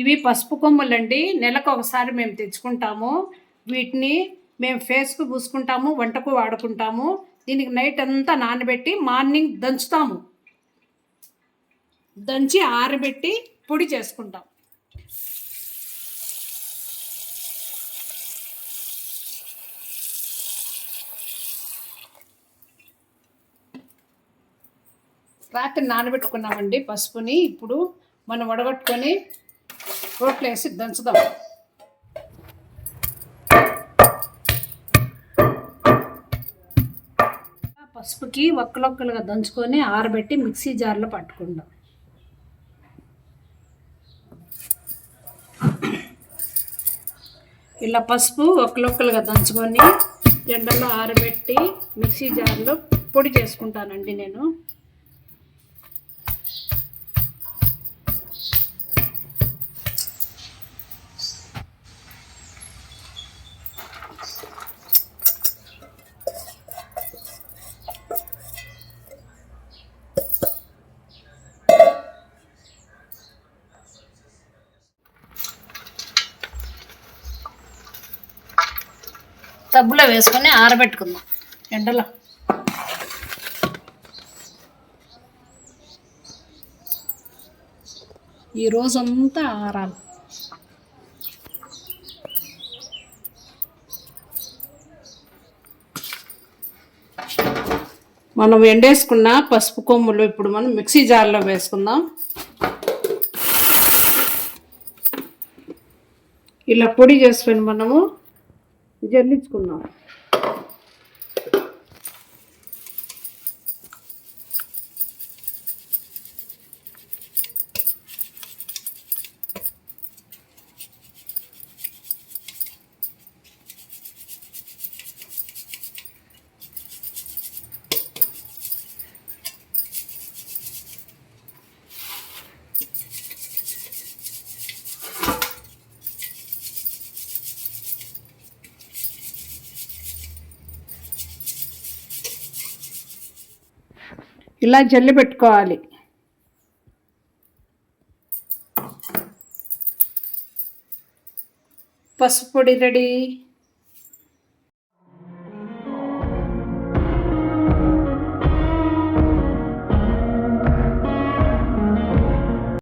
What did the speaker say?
ఇవి పసుపు కొమ్ములండి. నెలకు ఒకసారి మేము తెచ్చుకుంటాము. వీటిని మేము ఫేస్కు పూసుకుంటాము వంటకు వాడుకుంటాము. దీనికి నైట్ అంతా నానబెట్టి మార్నింగ్ దంచుతాము. దంచి ఆరబెట్టి పొడి చేసుకుంటాం. రాత్రి నానబెట్టుకున్నామండి పసుపుని. ఇప్పుడు మనం వడగట్టుకొని రోట్లో వేసి దంచుదాం. పసుపుకి ఒక్కలొక్కలుగా దంచుకొని ఆరబెట్టి మిక్సీ జార్లో పట్టుకుందాం. ఇలా పసుపు ఒక్కలొక్కలుగా దంచుకొని ఎండలో ఆరబెట్టి మిక్సీ జార్లో పొడి చేసుకుంటానండి నేను. టబ్బులో వేసుకొని ఆరబెట్టుకుందాం. ఎండలో. ఈ రోజంతా ఆరాలి. మనం ఎండేసుకున్న పసుపు కొమ్ములు ఇప్పుడు మనం మిక్సీ జార్లో వేసుకుందాం. ఇలా పొడి చేసుకొని మనము జల్లించుకున్నాం ఇలా జల్లి పెట్టుకోవాలి. పసుపు పొడి రెడీ.